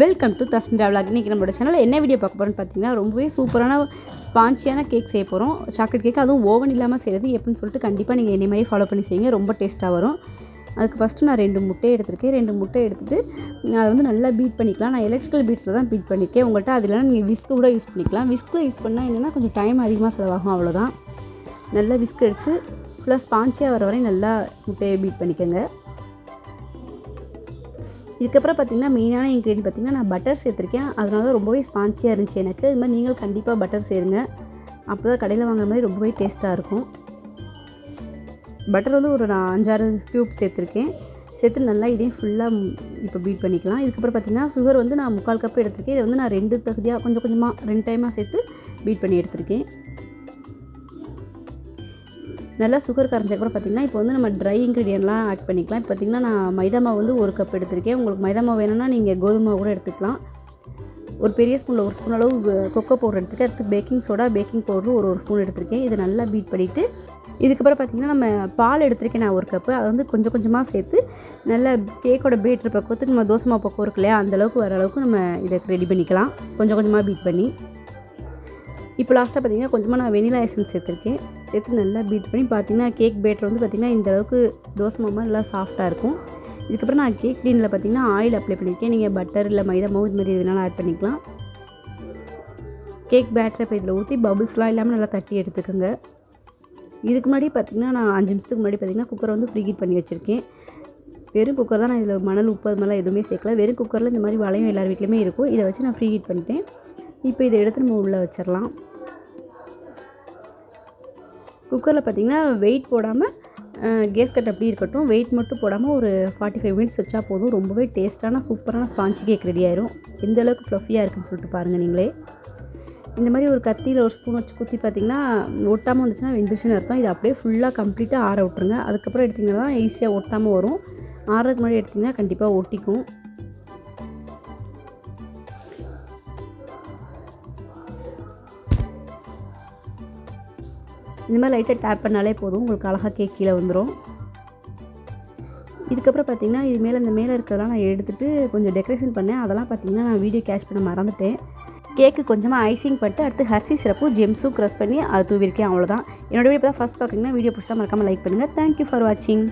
Welcome to தஸ்மிரா vlog இன்றைக்கி நம்மளோட சேனலில் என்ன வீடியோ பார்க்க போகிறோம்னு பார்த்தீங்கன்னா ரொம்பவே சூப்பரான ஸ்பான்ச்சியான கேக் செய்ய போகிறோம் சாக்லேட் கேக் அதுவும் ஓவன் இல்லாமல் செய்கிறது எப்படின்னு சொல்லிட்டு கண்டிப்பாக நீங்கள் என்னை மாதிரி ஃபாலோ பண்ணி செய்யுங்க. ரொம்ப டேஸ்ட்டாக வரும். அதுக்கு ஃபஸ்ட்டு நான் ரெண்டு முட்டை எடுத்திருக்கேன். ரெண்டு முட்டை எடுத்துகிட்டு அதை வந்து நல்லா பீட் பண்ணிக்கலாம். நான் எலக்ட்ரிக்கல் பீட்டில் தான் பீட் பண்ணியிருக்கேன் உங்கள்கிட்ட அது இல்லைனா நீங்கள் விஸ்க்கு கூட யூஸ் பண்ணிக்கலாம். விஸ்க்கு யூஸ் பண்ணால் என்னென்னா கொஞ்சம் டைம் அதிகமாக செலவாகும் அவ்வளோதான் நல்லா விஸ்க் அடித்து ஃபுல்லாக ஸ்பான்ச்சியாக வர வரையும் நல்லா முட்டையை பீட் பண்ணிக்கோங்க. இதுக்கப்புறம் பார்த்தீங்கன்னா மெயினான இன்க்ரீடியன்ட் பார்த்தீங்கன்னா நான் பட்டர் சேர்த்துருக்கேன். அதனால தான் ரொம்பவே ஸ்பான்ச்சியாக இருந்துச்சு எனக்கு. இது மாதிரி நீங்களும் கண்டிப்பாக பட்டர் சேருங்க. அப்போ தான் கடையில் வாங்குற மாதிரி ரொம்பவே டேஸ்ட்டாக இருக்கும். பட்டர் வந்து ஒரு நான் அஞ்சாறு க்யூப் சேர்த்துருக்கேன். சேர்த்து நல்லா இதையும் ஃபுல்லாக இப்போ பீட் பண்ணிக்கலாம். இதுக்கப்புறம் பார்த்தீங்கன்னா சுகர் வந்து நான் முக்கால் கப் எடுத்திருக்கேன். இதை வந்து நான் ரெண்டு தகுதியாக கொஞ்சம் கொஞ்சமாக ரெண்டு டைமாக சேர்த்து பீட் பண்ணி எடுத்திருக்கேன். நல்லா சுகர் கரைஞ்சக்கப்புறம் பார்த்திங்கன்னா இப்போ வந்து நம்ம ட்ரை இன்க்ரீடியன்ட்லாம் ஆட் பண்ணிக்கலாம். இப்போ பார்த்திங்கன்னா நான் மைதா மாவு வந்து ஒரு கப் எடுத்திருக்கேன். உங்களுக்கு மைதா மாவு வேணும்னா நீங்கள் கோதுமை மாவு கூட எடுத்துக்கலாம். ஒரு பெரிய ஸ்பூனில் ஒரு ஸ்பூன் அளவு கொக்கோ பவுடர் எடுத்துருக்கேன். அடுத்து பேக்கிங் சோடா பேக்கிங் பவுடர் ஒரு ஒரு ஸ்பூன் எடுத்திருக்கேன். இதை நல்லா பீட் பண்ணிவிட்டு இதுக்கப்புறம் பார்த்திங்கன்னா நம்ம பால் எடுத்திருக்கேன் நான் ஒரு கப்பு அதை வந்து கொஞ்சம் கொஞ்சமாக சேர்த்து நல்லா கேக்கோட பேட்டர் பக்குவத்துக்கு நம்ம தோசை மாவு பக்கம் இருக்கு இல்லையா அந்தளவுக்கு வர அளவுக்கு நம்ம இதை ரெடி பண்ணிக்கலாம். கொஞ்சம் கொஞ்சமாக பீட் பண்ணி. இப்போ லாஸ்ட்டாக பார்த்தீங்கன்னா கொஞ்சமாக நான் வெனிலா எசன்ஸ் சேர்த்துருக்கேன். சேர்த்து நல்லா பீட் பண்ணி பார்த்தீங்கன்னா கேக் பேட்டர் வந்து பார்த்திங்கன்னா இந்த அளவுக்கு தோசை மாமா நல்லா சாஃப்ட்டாக இருக்கும். இதுக்கப்புறம் நான் கேக் டீனில் பார்த்தீங்கன்னா ஆயில் அப்ளை பண்ணியிருக்கேன். நீங்கள் பட்டர் இல்லை மைதா மாவு இது மாதிரி எதுனாலும் ஆட் பண்ணிக்கலாம். கேக் பேட்டரை இப்போ இதில் ஊற்றி பபுள்ஸ்லாம் இல்லாமல் நல்லா தட்டி எடுத்துக்கோங்க. இதுக்கு முன்னாடி பார்த்திங்கன்னா நான் அஞ்சு நிமிஷத்துக்கு முன்னாடி பார்த்திங்கன்னா குக்கரை வந்து ஃப்ரீ ஹீட் பண்ணி வச்சுருக்கேன். வெறும் குக்கர் தான் நான் இதில் மணல் உப்பு அது மாதிரிலாம் எதுவுமே சேர்க்கல. வெறும் குக்கரில் இந்த மாதிரி வளையம் எல்லார் வீட்லேயுமே இருக்கும். இதை வச்சு நான் ஃப்ரீ ஹீட் பண்ணிட்டேன். இப்போ இதை எடுத்து நம்ம உள்ளே வச்சிடலாம். குக்கரில் பார்த்திங்கன்னா வெயிட் போடாமல் கேஸ் கட் அப்படி இருக்கட்டும் வெயிட் மட்டும் போடாமல் ஒரு ஃபார்ட்டி ஃபைவ் மினிட்ஸ் வச்சா போதும். ரொம்பவே டேஸ்ட்டான சூப்பரான ஸ்பாஞ்சி கேக் ரெடி ஆயிரும். எந்த அளவுக்கு ஃப்ளஃபியாக இருக்குன்னு சொல்லிட்டு பாருங்கள் நீங்களே. இந்த மாதிரி ஒரு கத்தியில் ஒரு ஸ்பூன் வச்சு குத்தி பார்த்திங்கன்னா ஒட்டாமல் வந்துச்சுன்னா வெந்துச்சுன்னு அர்த்தம். இதை அப்படியே ஃபுல்லாக கம்ப்ளீட்டாக ஆற விட்ருங்க அதுக்கப்புறம் எடுத்திங்கன்னா தான் ஈஸியாக ஒட்டாமல் வரும். ஆறுறதுக்கு முன்னாடி எடுத்திங்கன்னா கண்டிப்பாக ஒட்டிக்கும். இந்த மாதிரி லைட்டாக டேப் பண்ணாலே போதும். உங்களுக்கு அழகாக கேக் கீழே வந்துடும் இதுக்கப்புறம் பார்த்தீங்கன்னா இது மேலே இந்த மேலே இருக்கிறதெல்லாம் நான் எடுத்துகிட்டு கொஞ்சம் டெக்கரேஷன் பண்ணேன். அதெல்லாம் பார்த்தீங்கன்னா நான் வீடியோ கேஷ் பண்ண மறந்துட்டேன். கேக்கு கொஞ்சமாக ஐசிங் பண்ணிட்டு அடுத்து ஹர்சி சிறப்பும் ஜெம்ஸும் க்ரஸ் பண்ணி அது தூவிருக்கேன் அவ்வளோதான் என்னோட வீடியோ தான் ஃபஸ்ட் பார்க்குறீங்கன்னா வீடியோ பிடிச்சா மறக்காமல் லைக் பண்ணுங்கள் தேங்க்யூ ஃபார் வாட்சிங்